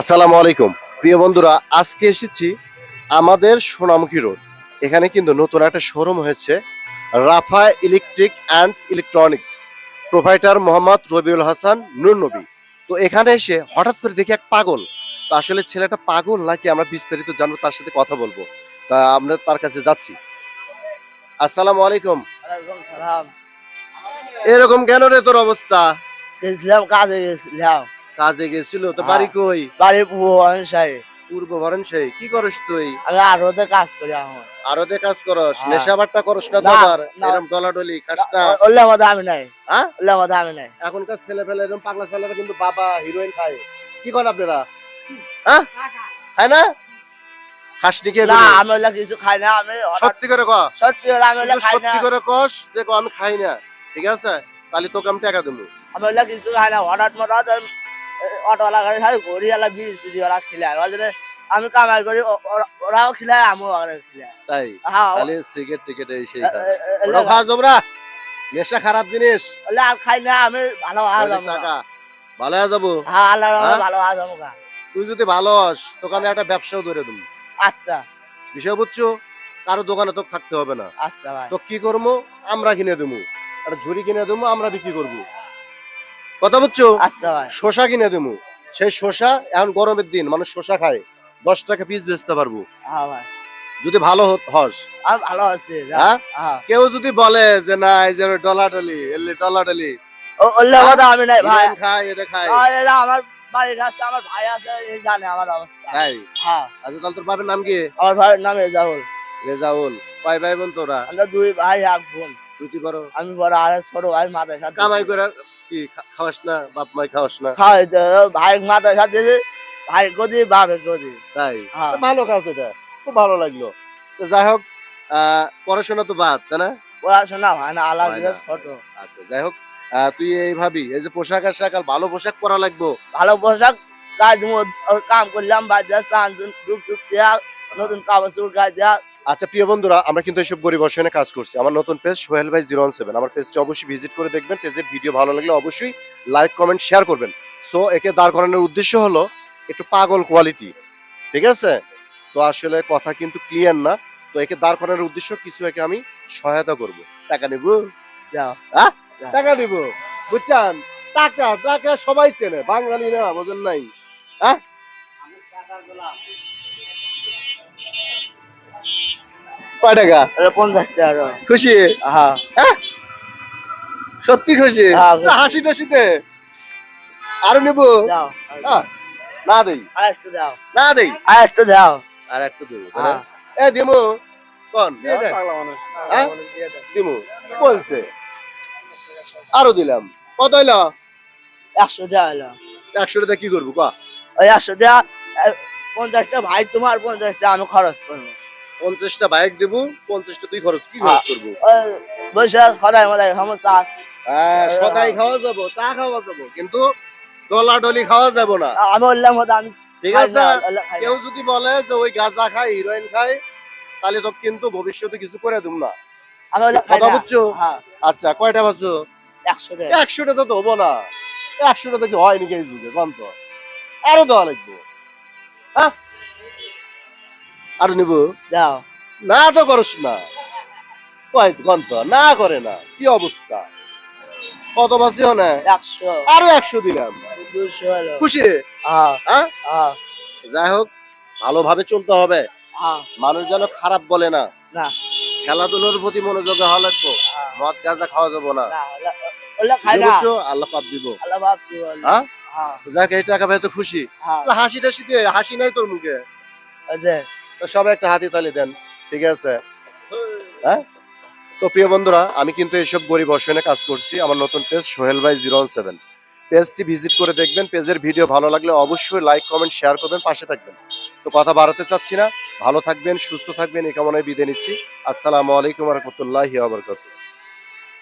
আসসালামু আলাইকুম। প্রিয় বন্ধুরা আজকে এসেছি আমাদের সোনামুখী রোড। এখানে কিন্তু নতুন একটা শোরুম হয়েছে Rafa electric and electronics. Provider Mohammad Rabiul Hasan Nur Nabi. তো এখানে এসে হঠাৎ করে দেখি এক পাগল। তো আসলে ছেলেটা পাগল নাকি আমরা বিস্তারিত জানব তার সাথে কথা বলব। তা আমরা তার কাছে যাচ্ছি। আসসালামু আলাইকুম। এরকম কেন রে তোর অবস্থা? কাজে গেছিলাম। কাজে গেছিল তো হ্যাঁ। বাড়ি কই? বাড়ি ভুবন সাহেব পূর্ব ভরণ সেই। কি করিস তুই? আমি আরোতে কাজ করি এখন। আরোদে কাজ করস? হ্যাঁ। নেশা বাট্টা করস না তোমার এরকম খাস না ওল্লা মধ্যে আমি নাই। হ্যাঁ? ওল্লা মধ্যে আমি নাই। এখনকার ছেলে ফেলে এরকম পাগলা ছেলেরা কিন্তু বাবা হিরোইন খায়। কি করেন আপনারা? হ্যাঁ? খায় না? খাসনি কে না আমি কিছু খাই না আমি সত্যি করে ক সত্যি করে আমি খাই না। সত্যি করে কস যে আমি খাই না। ঠিক আছে? তাহলে তোকে আমি টাকা দেবো। আমি কিছু খাই না হঠাৎ মঠাৎ অটোওয়ালা গাড়ির সাথে ঘড়িওয়ালা বিড়ি ওরা খিলায়। ওই জন্য আমি কামাই করি ওরাও খিলায় আমিও ওরা খিলাই তাই? হ্যাঁ তাহলে সিগারেট টিকেট এই সেই খাস। যাব নেশা খারাপ জিনিস? আর খাই না আমি ভালো আজ টাকা। ভালো হয়ে যাব? হ্যাঁ আল্লাহ হ্যাঁ? ভালো আজ আমকা তুই যদি ভালো হস আমি একটা ব্যবসাও ধরে দেবো। আচ্ছা। বিষয় বুঝছ? কারও দোকানে তো থাকতে হবে না। আচ্ছা ভাই। তো কি করব? আমরা কিনে দেবো। একটা ঝুড়ি কিনে দেবো আমরা বিক্রি করব। কথা বুঝছ? আচ্ছা ভাই। শশা কিনে দেবো সেই শশা এখন গরমের দিন মানুষ শশা খায়। দশ টাকা পিস বেচতে পারব। হ্যাঁ ভাই। যদি ভালো হস। আমি ভালো আছি। হ্যাঁ? হ্যাঁ। কেউ যদি বলে যে না এই যে ডলাডলি এলি ডলাডলি। ওল্লা কথা আমি নাই ভাই। এটা আর আমার বাড়ির কাছে আমার ভাই আছে এই জানে আমার অবস্থা। খাই হ্যাঁ। আচ্ছা তাহলে তোর বাপের নাম কি? আমার ভাইয়ের নাম এজাউল রেজাউল। ভাই ভাই বোন তোরা? আমরা দুই ভাই এক বোন। তুই বড় আমি বড় আর ছোট ভাই মাথায় সাথে কামাই করে কি খাওয়াস না বাপ মাই খাওয়াস না? খাওয়াই ভাই মাথায় সাথে ভাই গদি বাপে গদি তাই? হ্যাঁ। ভালো কাজ এটা খুব ভালো লাগল। যাই হোক পড়াশোনা তো বাদ তাই না? পড়াশোনা হয় না আলাদা ছোট। আচ্ছা যাই হোক তুই এই ভাবি এই যে পোশাক আশাক আর ভালো পোশাক পরা লাগবো? ভালো পোশাক দিব কাম করলাম বাজার সান ডুব ডুব দেয়া নতুন কাপড় চোপড় গায়ে দেয়া আচ্ছা প্রিয় বন্ধুরা আমরা কিন্তু এইসব গরিব অসহায় কাজ করছি। আমার নতুন পেজ সোহেল ভাই জিরো সেভেন। আমার পেজটি অবশ্যই ভিজিট করে দেখবেন। পেজের ভিডিও ভালো লাগলে অবশ্যই লাইক কমেন্ট শেয়ার করবেন। সো একে দাঁড় করানোর উদ্দেশ্য হলো একটু পাগল কোয়ালিটি ঠিক আছে? তো আসলে কথা কিন্তু ক্লিয়ার না। তো একে দাঁড় করানোর উদ্দেশ্য কিছু একে আমি সহায়তা করব। টাকা নেব? টাকা নিব? বুঝছেন? টাকা টাকা সবাই চেনে। বাঙালি না বোঝেন নাই। হ্যাঁ কয় টাকা? এটা পঞ্চাশ টাকা খুশি? হ্যাঁ। সত্যি খুশি? হ্যাঁ, হাসি টাসিতে আরও নেব? হ্যাঁ, না দেই। আর একটু দাও। না দেই। আর একটু দাও। আর একটু দেব হ্যাঁ। এ দিমু। কোন? দিয়ে দে। হ্যাঁ? দিমু। বলছে। আরও দিলাম। কত হইল? একশো টাকা হলো একশো টাকা কি করব কা? ওই একশো টাকা পঞ্চাশটা ভাই তোমার পঞ্চাশটা আমি খরচ করব। পঞ্চাশটা বাইক দেবো পঞ্চাশটা তুই খরচ কি হ্যাঁ। খরচ করব বসে মদাই সমস্যা হ্যাঁ সদাই খাওয়া যাব চা খাওয়া যাব কিন্তু ডলা ডলি খাওয়া যাব না। আমি বললাম হতো আমি ঠিক আছে? না, ওগুলো খাই না। কেউ যদি বলে যে ওই গাঁজা খায় হিরোইন খায় তাহলে তো কিন্তু ভবিষ্যতে কিছু করে দিম না। আমি কথা বুঝছ? হ্যাঁ। আচ্ছা কয়টা বাজছো? একশোটা তো হব না। একশোটা তো কি হয় নাকি এই যুগে কম তো। আরও দেওয়া লাগবো। হ্যাঁ? আরও নিব? দাও। না তো করস না। কম না করে না। কি অবস্থা? কত বাজছিও না? একশো। আরও একশো দিলাম। খুশি? হ্যাঁ। হ্যাঁ? হ্যাঁ। যাই হোক ভালোভাবে চলতে হবে। মানুষ যেন খারাপ বলে না। না। খেলাধুলোর প্রতি মনোযোগ হওয়া লাগবো। মদ গাঁজা খাওয়া যাব না। না না? আল্লাহ পাপ দিব। যাক এই টাকা পেয়ে তো খুশি। হাসি টাসি দিয়ে হাসি নাই তোর মুখে। সবাই একটা হাতি তালি দেন, ঠিক আছে? হ্যাঁ? তো প্রিয় বন্ধুরা, আমি কিন্তু এইসব গরিব অসহায় কাজ করছি। আমার নতুন পেজ সোহেল ভাই জিরো সেভেন। পেজটি ভিজিট করে দেখবেন, পেজের ভিডিও ভালো লাগলে অবশ্যই লাইক, কমেন্ট, শেয়ার করবেন, পাশে থাকবেন। তো কথা বাড়াতে চাচ্ছি না। ভালো থাকবেন, সুস্থ থাকবেন, এই কামনায় বিদায় নিচ্ছি। আসসালামু আলাইকুম রহমতুল্লাহ আবরকাত